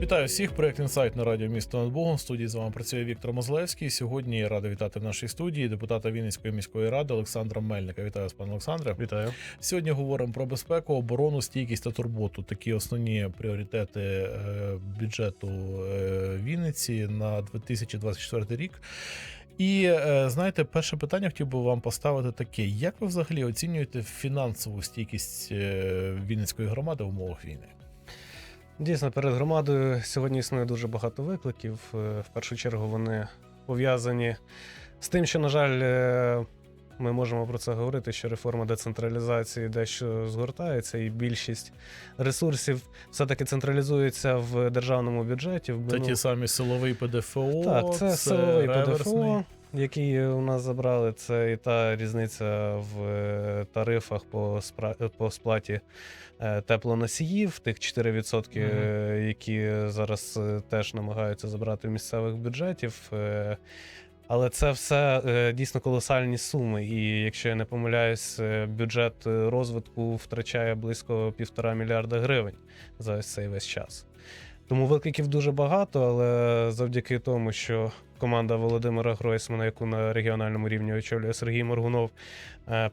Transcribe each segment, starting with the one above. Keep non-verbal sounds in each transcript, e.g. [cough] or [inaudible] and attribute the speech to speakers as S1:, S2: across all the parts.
S1: Вітаю всіх. Проект інсайт на радіо місто над Богом. В студії з вами працює Віктор Мозлевський. Сьогодні я радий вітати в нашій студії депутата Вінницької міської ради Олександра Мельника. Вітаю вас, пане Олександре.
S2: Вітаю.
S1: Сьогодні говоримо про безпеку, оборону, стійкість та турботу. Такі основні пріоритети е, бюджету е, Вінниці на 2024 рік. І е, знаєте, перше питання хотів би вам поставити таке: як ви взагалі оцінюєте фінансову стійкість Вінницької громади в умовах війни?
S2: Дійсно, перед громадою сьогодні існує дуже багато викликів. Е, В першу чергу вони пов'язані з тим, що, на жаль, е, ми можемо про це говорити, що реформа децентралізації дещо згортається, і більшість ресурсів все-таки централізується в державному бюджеті. В
S1: Це ті самі силовий ПДФО,
S2: Так, це силовий
S1: реверсний.
S2: ПДФО, який у нас забрали. Це і та різниця в е, тарифах по, спра- по сплаті е, теплоносіїв, тих 4%,
S1: Мгм.
S2: е, які зараз е, теж намагаються забрати в місцевих бюджетів. Але це все дійсно колосальні суми. І якщо я не помиляюсь, бюджет розвитку втрачає близько півтора мільярда гривень за ось цей весь час. Тому викликів дуже багато, але завдяки тому, що команда Володимира Гройсмана, яку на регіональному рівні очолює Сергій Моргунов, е,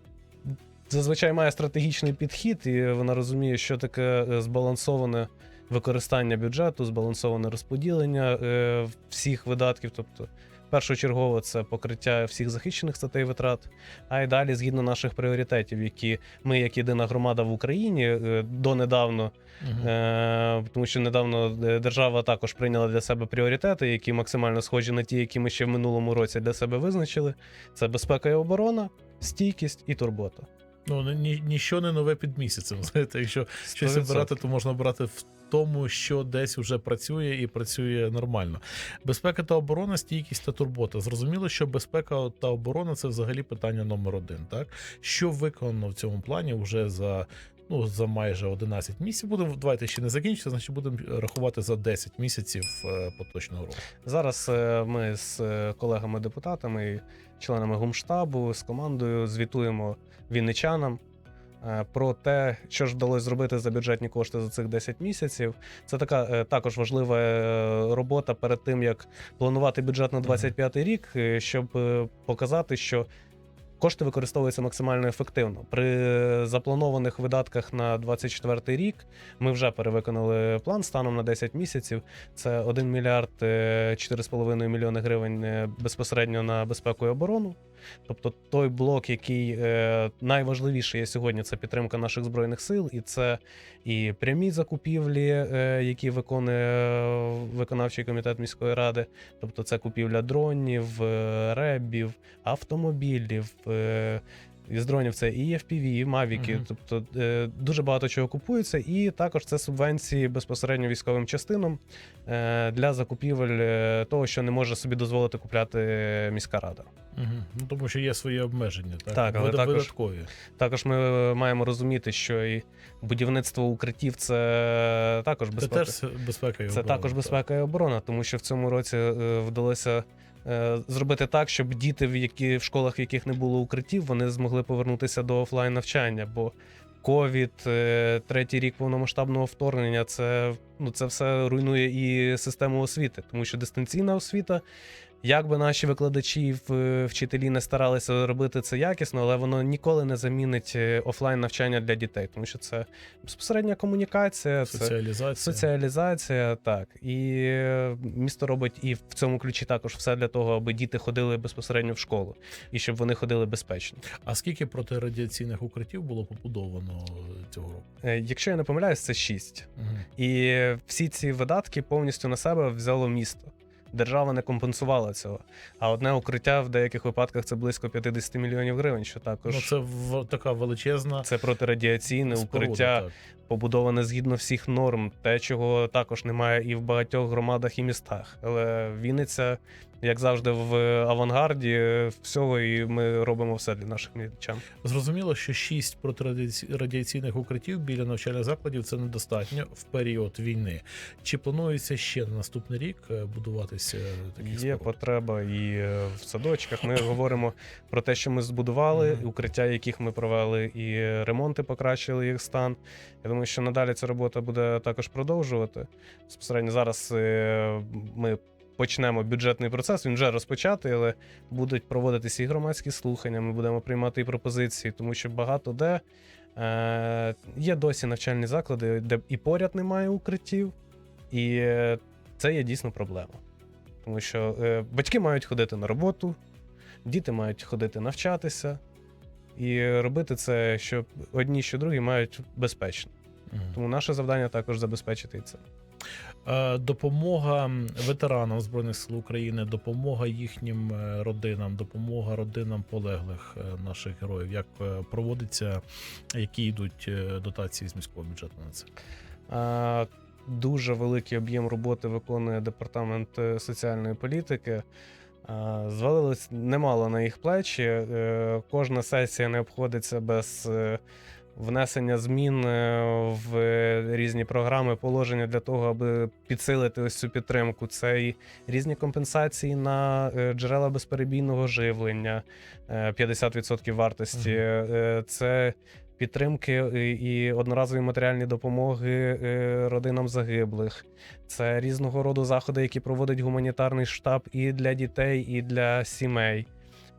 S2: зазвичай має стратегічний підхід, і вона розуміє, що таке е, збалансоване використання бюджету, збалансоване розподілення е, всіх видатків. Тобто, першочергово це покриття всіх захищених статей витрат, а й далі згідно наших пріоритетів, які ми, як єдина громада в Україні, е, донедавно
S1: Мгм.
S2: Е, тому що недавно е, держава також прийняла для себе пріоритети, які максимально схожі на ті, які ми ще в минулому році для себе визначили. Це безпека і оборона, стійкість і турбота.
S1: Ну, ні, ніщо не нове під місяцем. [laughs] Знаєте, якщо щось
S2: 100%.
S1: обирати, то можна брати в тому, що десь вже працює і працює нормально. Безпека та оборона, стійкість та турбота. Зрозуміло, що безпека та оборона це взагалі питання номер один. Так що виконано в цьому плані вже за. Ну, за майже 11 місяців будемо давайте ще не закінчити, значить будемо рахувати за 10 місяців е, поточного року.
S2: Зараз е, ми з е, колегами-депутатами членами гумштабу з командою звітуємо вінничанам. е, Про те, що ж вдалося зробити за бюджетні кошти за цих 10 місяців, це така е, також важлива е, робота перед тим, як планувати бюджет на 25 рік, щоб показати, що кошти використовуються максимально ефективно. При запланованих видатках на 24 рік ми вже перевиконали план станом на 10 місяців. Це 1 мільярд е, 4,5 мільйони гривень е, безпосередньо на безпеку і оборону. Тобто той блок, який е, найважливіший є сьогодні, це підтримка наших збройних сил, і це і прямі закупівлі, е, які виконує е, виконавчий комітет міської ради. Тобто це купівля дронів, е, ребів, автомобілів. Е, Із дронів це і FPV, і Мавіки,
S1: Мгм.
S2: тобто е, дуже багато чого купується, і також це субвенції безпосередньо військовим частинам е, для закупівель того, що не може собі дозволити купляти міська рада.
S1: Угу. Ну, тому що є свої обмеження, так,
S2: Так, але також- Також ми маємо розуміти, що і будівництво укриттів це також
S1: Це
S2: безпека.
S1: теж безпека і
S2: Це
S1: оборона,
S2: також
S1: так.
S2: безпека і оборона, тому що в цьому році вдалося зробити так, щоб діти, в які в школах, в яких не було укриттів, вони змогли повернутися до офлайн навчання. Бо ковід, е, третій рік повномасштабного вторгнення, це, ну, це все руйнує і систему освіти, тому що дистанційна освіта. Як би наші викладачі, вчителі не старалися робити це якісно, але воно ніколи не замінить е, офлайн навчання для дітей, тому що це безпосередня комунікація, це
S1: Соціалізація.
S2: Соціалізація, так. І е, місто робить і в цьому ключі також все для того, аби діти ходили безпосередньо в школу і щоб вони ходили безпечно.
S1: А скільки протирадіаційних укриттів було побудовано цього року?
S2: Е, Якщо я не помиляюсь, це шість.
S1: Угу.
S2: І всі ці видатки повністю на себе взяло місто. Держава не компенсувала цього. А одне укриття в деяких випадках це близько 50 мільйонів гривень, що також
S1: Ну, це в, така величезна
S2: це протирадіаційне
S1: споруда,
S2: укриття.
S1: так.
S2: побудоване згідно всіх норм, те, чого також немає і в багатьох громадах і містах. Але Вінниця як завжди, в авангарді е, всього, і ми робимо все для наших містян.
S1: Зрозуміло, що шість протирадіаційних укриттів біля навчальних закладів це недостатньо в період війни. Чи планується ще на наступний рік е, будуватися такі
S2: Є
S1: споруди?
S2: потреба і е, в садочках. Ми говоримо про те, що ми збудували,
S1: Мгм.
S2: укриття, яких ми провели, і ремонти покращили їх стан. Я думаю, що надалі ця робота буде також продовжувати. Безпосередньо зараз е, ми почнемо бюджетний процес. Він вже розпочатий, але будуть проводитися і громадські слухання. Ми будемо приймати і пропозиції, тому що багато де е, є досі навчальні заклади, де і поряд немає укриттів, і е, це є дійсно проблема. Тому що е, батьки мають ходити на роботу, діти мають ходити навчатися, і робити це, що одні, що другі мають безпечно.
S1: Мгм.
S2: Тому наше завдання також забезпечити і це.
S1: Е, Допомога ветеранам Збройних сил України, допомога їхнім е, родинам, допомога родинам полеглих е, наших героїв. Як проводиться, які йдуть дотації з міського бюджету на це?
S2: Дуже великий об'єм роботи виконує департамент соціальної політики. Звалилось немало на їх плечі. Кожна сесія не обходиться без внесення змін е, в різні програми, положення для того, аби підсилити ось цю підтримку. Це і різні компенсації на е, джерела безперебійного живлення, е, 50% вартості.
S1: Мгм.
S2: Е, Це підтримки е, і одноразові матеріальні допомоги е, родинам загиблих. Це різного роду заходи, які проводить гуманітарний штаб і для дітей, і для сімей.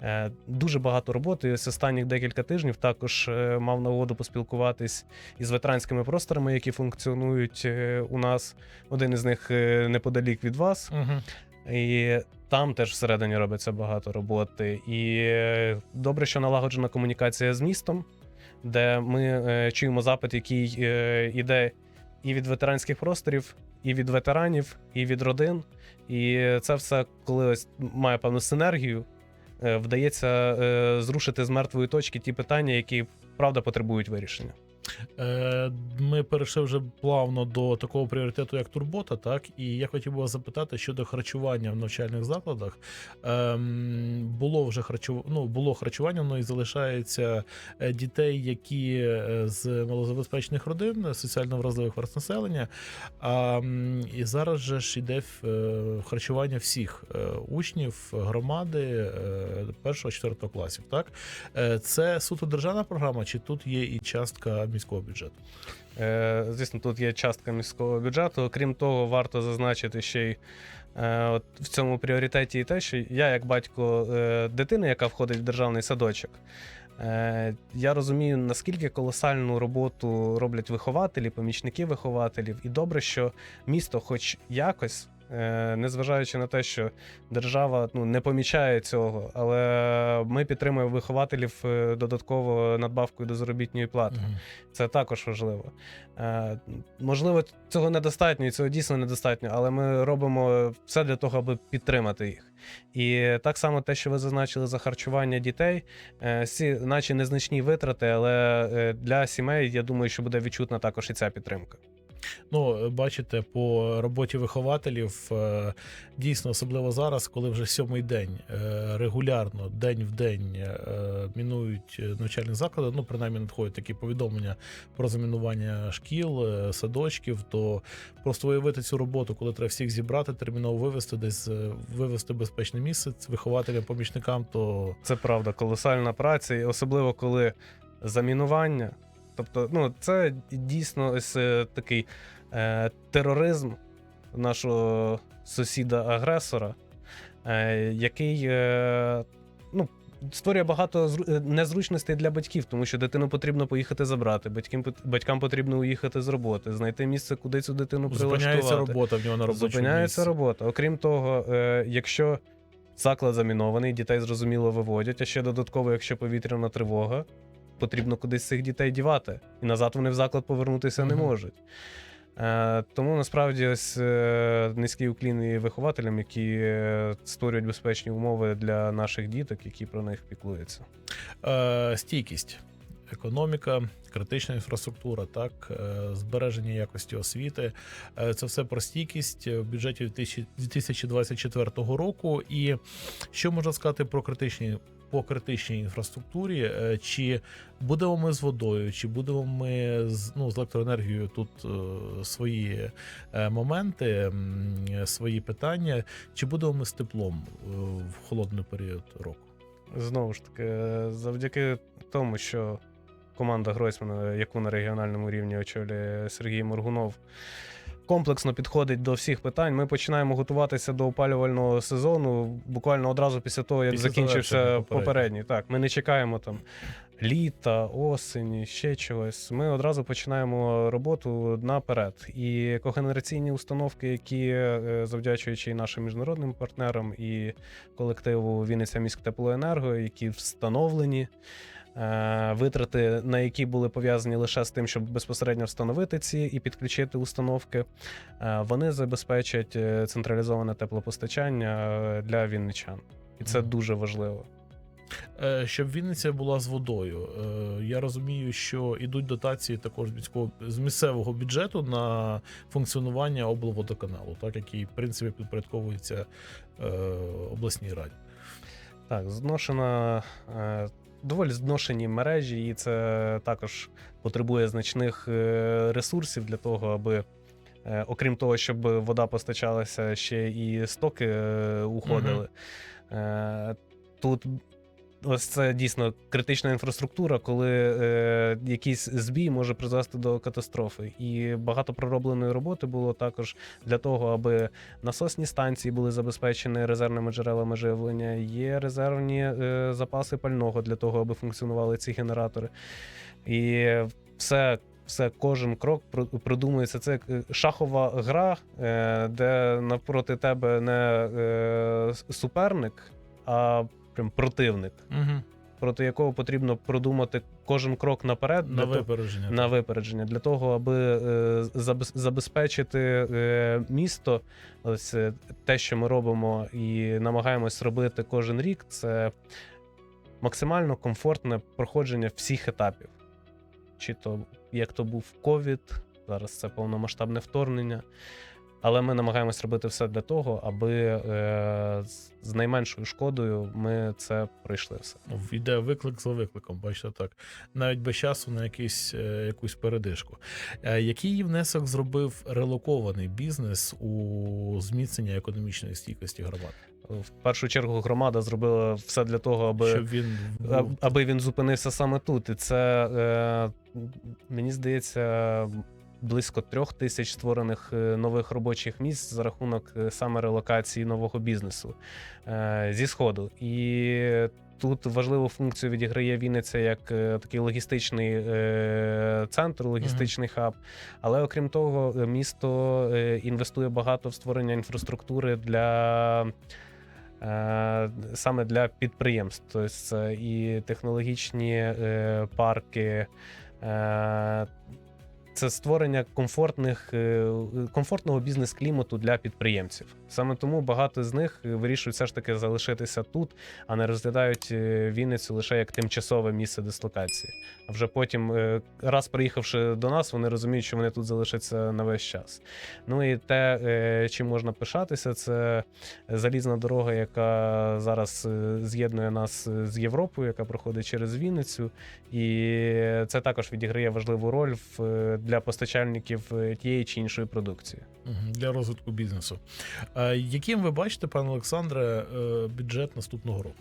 S2: Е, Дуже багато роботи. Ось останніх декілька тижнів також е, мав нагоду поспілкуватись із ветеранськими просторами, які функціонують е, у нас. Один із них неподалік від вас.
S1: Угу.
S2: І там теж всередині робиться багато роботи. І добре, що налагоджена комунікація з містом, де ми чуємо запит, який е, іде і від ветеранських просторів, і від ветеранів, і від родин. І це все, коли ось має певну синергію, вдається е, зрушити з мертвої точки ті питання, які правда потребують вирішення.
S1: Е, Ми перейшли вже плавно до такого пріоритету, як турбота. Так і я хотів би вас запитати щодо харчування в навчальних закладах. Було вже харчу... ну, було харчування, воно і залишається е, дітей, які е, з малозабезпечених родин, соціально вразливих верст населення. А, і зараз же ж іде е, харчування всіх учнів громади першого четвертого класів. Так це суто державна програма, чи тут є і частка міського бюджету?
S2: Звісно, тут є частка міського бюджету. Окрім того, варто зазначити ще й от в цьому пріоритеті і те, що я, як батько е, дитини, яка входить в державний садочок, е, я розумію, наскільки колосальну роботу роблять вихователі, помічники вихователів, і добре, що місто, хоч якось. Е, Незважаючи на те, що держава ну, не помічає цього, але ми підтримуємо вихователів е, додатково надбавкою до заробітної плати. Це також важливо. Е, можливо, цього недостатньо, і цього дійсно недостатньо, але ми робимо все для того, аби підтримати їх. І так само те, що ви зазначили за харчування дітей, всі, наче незначні витрати, але для сімей, я думаю, що буде відчутна також і ця підтримка.
S1: Ну, бачите, по роботі вихователів е, дійсно, особливо зараз, коли вже сьомий день е, регулярно, день в день е, мінують е, навчальні заклади. Ну, принаймні надходять такі повідомлення про замінування шкіл, е, садочків. То просто уявити цю роботу, коли треба всіх зібрати, терміново вивезти, десь е, вивезти в безпечне місце вихователям, помічникам, то
S2: Це правда, колосальна праця, і особливо коли замінування. Тобто, ну, це дійсно ось е, такий е, тероризм нашого сусіда-агресора, е, який е, ну, створює багато е, незручностей для батьків, тому що дитину потрібно поїхати забрати, батькам, батькам потрібно уїхати з роботи, знайти місце, куди цю дитину
S1: зупиняється робота в нього на робочому
S2: Зупиняється
S1: місці.
S2: робота. Окрім того, е, якщо заклад замінований, дітей зрозуміло виводять, а ще додатково, якщо повітряна тривога, потрібно кудись цих дітей дівати. І назад вони в заклад повернутися не можуть. Е, тому насправді ось е, низький уклін і вихователям, які е, створюють безпечні умови для наших діток, які про них піклуються.
S1: Е, стійкість. Економіка, критична інфраструктура, так, е, збереження якості освіти. Е, Це все про стійкість в бюджеті 2000 2024 року. І що можна сказати про критичні по критичній інфраструктурі? Е, Чи будемо ми з водою, чи будемо ми з ну з електроенергією тут е, свої е, моменти, е, свої питання, чи будемо ми з теплом е, в холодний період року?
S2: Знову ж таки, е, завдяки тому, що команда Гройсмана, яку на регіональному рівні очолює Сергій Моргунов, комплексно підходить до всіх питань. Ми починаємо готуватися до опалювального сезону буквально одразу після того, як
S1: Після
S2: закінчився попередній. Так, ми не чекаємо там. Літа, осені, ще чогось. Ми одразу починаємо роботу наперед. І когенераційні установки, які е, завдячуючи і нашим міжнародним партнерам, і колективу Вінниця міськтеплоенерго, які встановлені. Е, Витрати, на які були пов'язані лише з тим, щоб безпосередньо встановити ці і підключити установки, е, вони забезпечать е, централізоване теплопостачання для вінничан. І це дуже важливо.
S1: Щоб Вінниця була з водою. Я розумію, що ідуть дотації також з місцевого бюджету на функціонування облводоканалу, так який в принципі підпорядковується обласній раді.
S2: Так, зношена. Доволі зношені мережі, і це також потребує значних е, ресурсів для того, аби, е, окрім того, щоб вода постачалася, ще і стоки е, уходили. Е, Тут ось це дійсно критична інфраструктура, коли е, якийсь збій може призвести до катастрофи. І багато проробленої роботи було також для того, аби насосні станції були забезпечені резервними джерелами живлення. Є резервні е, запаси пального для того, аби функціонували ці генератори. І все. Все, кожен крок продумується. Це е, шахова гра, е, де навпроти тебе не е, суперник, а прям противник,
S1: Угу.
S2: проти якого потрібно продумати кожен крок наперед
S1: На
S2: того-
S1: випередження.
S2: на випередження для того, аби е, забезпечити е, місто. Ось е, те, що ми робимо і намагаємось робити кожен рік, це максимально комфортне проходження всіх етапів. Чи то як то був ковід, зараз це повномасштабне вторгнення. Але ми намагаємось робити все для того, аби е, з- найменшою шкодою ми це пройшли все.
S1: Йде виклик за викликом, бачите так. Навіть без часу на якийсь, е, якусь передишку. Е, Який внесок зробив релокований бізнес у зміцнення економічної стійкості громад?
S2: В першу чергу громада зробила все для того, аби
S1: Щоб він
S2: аби він зупинився саме тут. І це е, мені здається. Близько трьох тисяч створених е, нових робочих місць за рахунок е, саме релокації нового бізнесу е, зі сходу. І тут важливу функцію відіграє Вінниця як такий логістичний центр, логістичний хаб. Але окрім того, місто інвестує багато в створення інфраструктури для. Саме для підприємств, тобто це і технологічні парки, це створення комфортних, е, комфортного бізнес-клімату для підприємців. Саме тому багато з них вирішують все ж таки залишитися тут, а не розглядають е, Вінницю лише як тимчасове місце дислокації. А вже потім, е, раз приїхавши до нас, вони розуміють, що вони тут залишаться на весь час. Ну і те, е, чим можна пишатися, це залізна дорога, яка зараз е, з'єднує нас е, з Європою, яка проходить через Вінницю. І це також відіграє важливу роль в, е, для постачальників е, тієї чи іншої продукції.
S1: Для розвитку бізнесу. Яким ви бачите, пане Олександре, е, бюджет наступного року?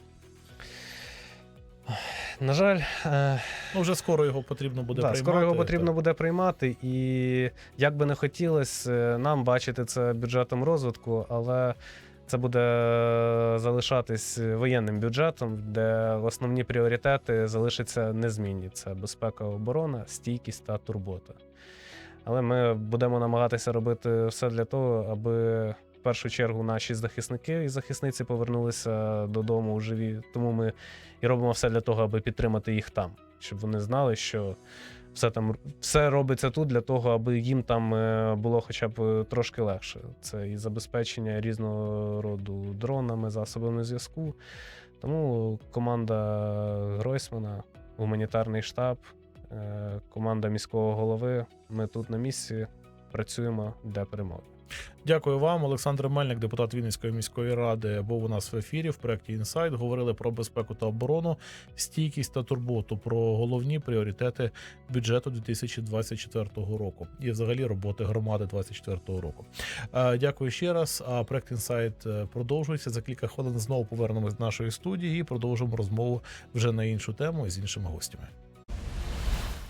S2: На жаль, е,
S1: Ну, вже скоро його потрібно буде
S2: да,
S1: приймати.
S2: скоро його потрібно
S1: так.
S2: буде приймати, і як би не хотілося нам бачити це бюджетом розвитку, але це буде залишатись воєнним бюджетом, де основні пріоритети залишаться незмінні: це безпека, оборона, стійкість та турбота. Але ми будемо намагатися робити все для того, аби в першу чергу наші захисники і захисниці повернулися додому у живі. Тому ми і робимо все для того, аби підтримати їх там, щоб вони знали, що все там все робиться тут для того, аби їм там е, було хоча б е, трошки легше. Це і забезпечення різного роду дронами, засобами зв'язку. Тому команда Гройсмана, гуманітарний штаб команда міського голови. Ми тут на місці працюємо для перемоги.
S1: Дякую вам, Олександр Мельник, депутат Вінницької міської ради, був у нас в ефірі в проєкті Інсайт. Говорили про безпеку та оборону, стійкість та турботу, про головні пріоритети бюджету 2024 року і взагалі роботи громади 2024 року. Е, Дякую ще раз. А проект Інсайт е, продовжується. За кілька хвилин знову повернемось до нашої студії і продовжимо розмову вже на іншу тему з іншими гостями.